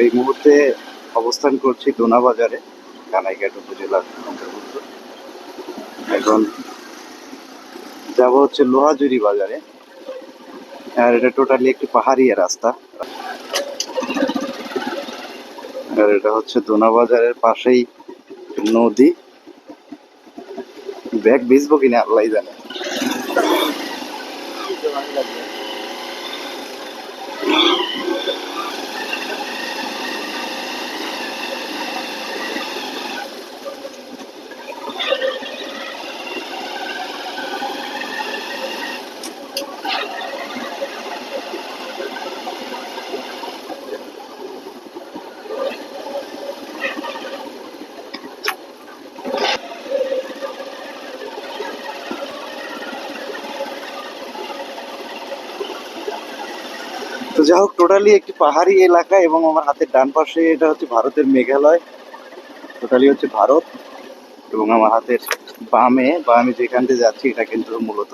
এই মুহূর্তে অবস্থান করছি দোনা বাজারে কানাইঘাট উপজেলার অন্তর্ভুক্ত। এখন যাব হচ্ছে লোহাজুরি বাজারে। আর এটা টোটালি একটি পাহাড়িয়া রাস্তা। আর এটা হচ্ছে দোনা বাজারের পাশেই নদী। ব্যাগ ভিজবো কিনা আল্লাহ জানে। তো যাই হোক টোটালি একটি পাহাড়ি এলাকা এবং আমার হাতের ডান পাশে এটা হচ্ছে ভারতের মেঘালয়। টোটালি হচ্ছে ভারত এবং আমার হাতের বামে বা আমি যেখান দিয়ে যাচ্ছি, এটা কিন্তু মূলত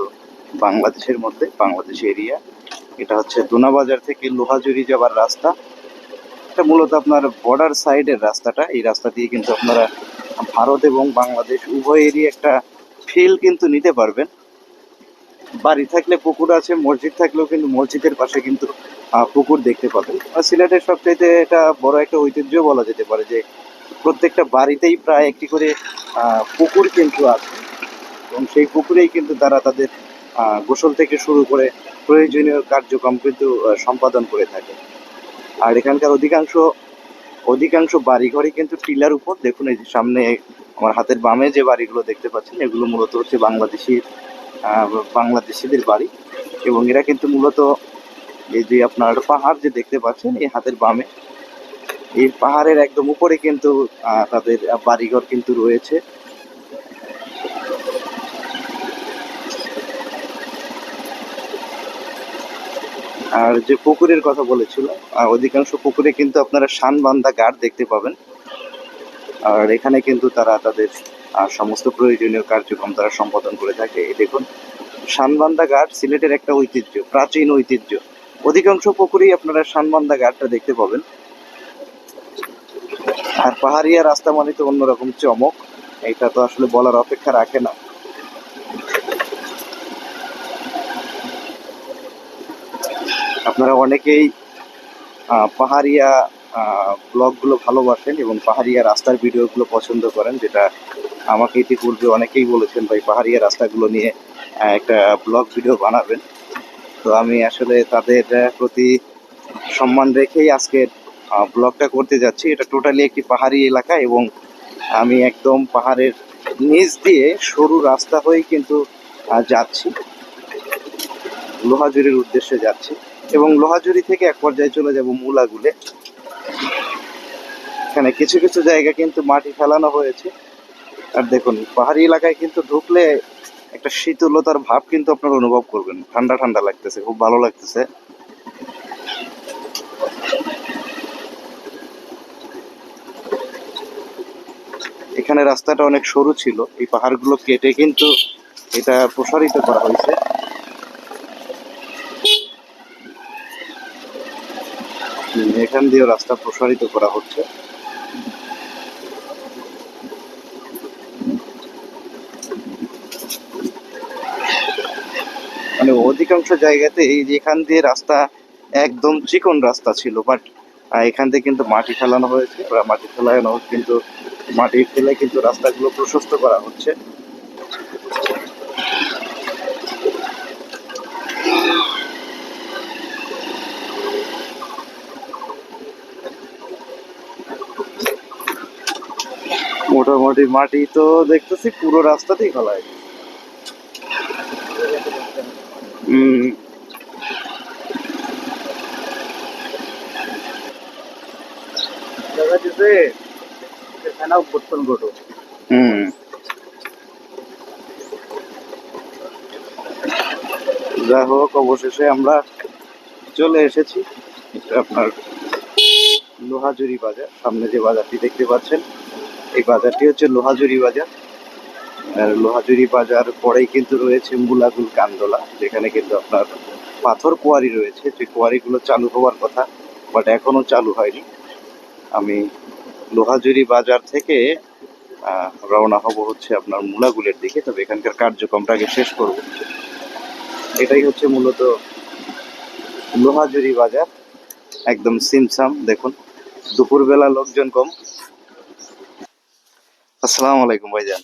বাংলাদেশের মধ্যে, বাংলাদেশ এরিয়া এটা হচ্ছে দোনাবাজার থেকে লোহাজুরি যাবার রাস্তা। এটা মূলত আপনার বর্ডার সাইডের রাস্তাটা। এই রাস্তা দিয়ে কিন্তু আপনারা ভারত এবং বাংলাদেশ উভয়েরই একটা ফিল কিন্তু নিতে পারবেন। বাড়ি থাকলে পুকুর আছে, মসজিদ থাকলেও কিন্তু মসজিদের পাশে কিন্তু পুকুর দেখতে পাবেন। আর সিলেটের সবচাইতে এটা বড় একটা ঐতিহ্য বলা যেতে পারে যে, প্রত্যেকটা বাড়িতেই প্রায় একটি করে পুকুর কিন্তু আছে। এবং সেই পুকুরেই কিন্তু তারা তাদের গোসল থেকে শুরু করে প্রয়োজনীয় কার্যক্রম কিন্তু সম্পাদন করে থাকে। আর এখানকার অধিকাংশ অধিকাংশ বাড়িঘরই কিন্তু টিলার উপর। দেখুন এই যে সামনে আমার হাতের বামে যে বাড়িগুলো দেখতে পাচ্ছেন, এগুলো মূলত হচ্ছে বাংলাদেশি বাংলাদেশিদের বাড়ি। এবং এরা কিন্তু মূলত এই যে আপনার পাহাড় যে দেখতে পাচ্ছেন, এই হাতের বামে। এই পাহাড়ের একদম উপরে কিন্তু তাদের বাড়িঘর কিন্তু রয়েছে। আর যে পুকুরের কথা বলেছিল অধিকাংশ পুকুরে কিন্তু আপনারা শানবান্ধা গাঢ় দেখতে পাবেন। আর এখানে কিন্তু তারা তাদের সমস্ত প্রয়োজনীয় কার্যক্রম তারা সম্পাদন করে থাকে। দেখুন, সানবান্দা ঘাট সিলেটের একটা ঐতিহ্য, প্রাচীন ঐতিহ্য। অধিকাংশ পুকুরেই আপনারা সানবান্দা ঘাটটা দেখতে পাবেন। আর পাহাড়িয়া রাস্তা মানে তো অন্যরকম চমক, এটা তো আসলে বলার অপেক্ষা রাখে না। আপনারা অনেকেই পাহাড়িয়া ব্লগগুলো ভালোবাসেন এবং পাহাড়িয়া রাস্তার ভিডিওগুলো পছন্দ করেন, যেটা আমাকে ইতিপূর্বে অনেকেই বলেছেন, ভাই পাহাড়িয়া রাস্তাগুলো নিয়ে একটা ব্লগ ভিডিও বানাবেন। তো আমি আসলে তাদের প্রতি সম্মান রেখেই আজকের ব্লগটা করতে যাচ্ছি। এটা টোটালি একটি পাহাড়ি এলাকা এবং আমি একদম পাহাড়ের নিচ দিয়ে সরু রাস্তা হয়েই কিন্তু যাচ্ছি। লোহাজুরির উদ্দেশ্যে যাচ্ছি এবং লোহাজুরি থেকে এক পর্যায়ে চলে যাব মুলাগুলে। এখানে কিছু কিছু জায়গা কিন্তু মাটি ফেলানো হয়েছে। আর দেখুন, পাহাড়ি এলাকায় কিন্তু ঢুকলে একটা শীতলতার ভাব কিন্তু আপনারা অনুভব করবেন। ঠান্ডা ঠান্ডা লাগতেছে, খুব ভালো লাগতেছে। এখানে রাস্তাটা অনেক সরু ছিল, এই পাহাড়গুলো কেটে কিন্তু এটা প্রসারিত করা হয়েছে। এখান দিয়েও রাস্তা প্রসারিত করা হচ্ছে। অধিকাংশ জায়গাতে এখান দিয়ে রাস্তা একদম চিকন রাস্তা ছিল বাট এখান থেকে কিন্তু মাটি ফেলানো হয়েছে। মাটি ফেলানো কিন্তু, মাটি ফেলে কিন্তু রাস্তাগুলো প্রশস্ত করা হচ্ছে। মোটামুটি মাটি তো দেখতেছি পুরো রাস্তাতেই যা হোক অবশেষে আমরা চলে এসেছি। আপনার লোহাজুরি বাজার। সামনে যে বাজারটি দেখতে পাচ্ছেন, এই বাজারটি হচ্ছে লোহাজুরি বাজার। আর লোহাজুরি বাজার, পরেই কিন্তু রয়েছে মুলাগুল কান্দোলা, যেখানে কিন্তু আপনার পাথর কোয়ারি রয়েছে। যে কোয়ারিগুলো চালু হওয়ার কথা বাট এখনও চালু হয়নি। আমি লোহাজুরি বাজার থেকে রওনা হব হচ্ছে আপনার মুলাগুলের দিকে, তবে এখানকার কার্যক্রমটা আগে শেষ করব। এটাই হচ্ছে মূলত লোহাজুরি বাজার, একদম সিমসাম, দেখুন, দুপুরবেলা লোকজন কম। আসসালামু আলাইকুম ভাইজান।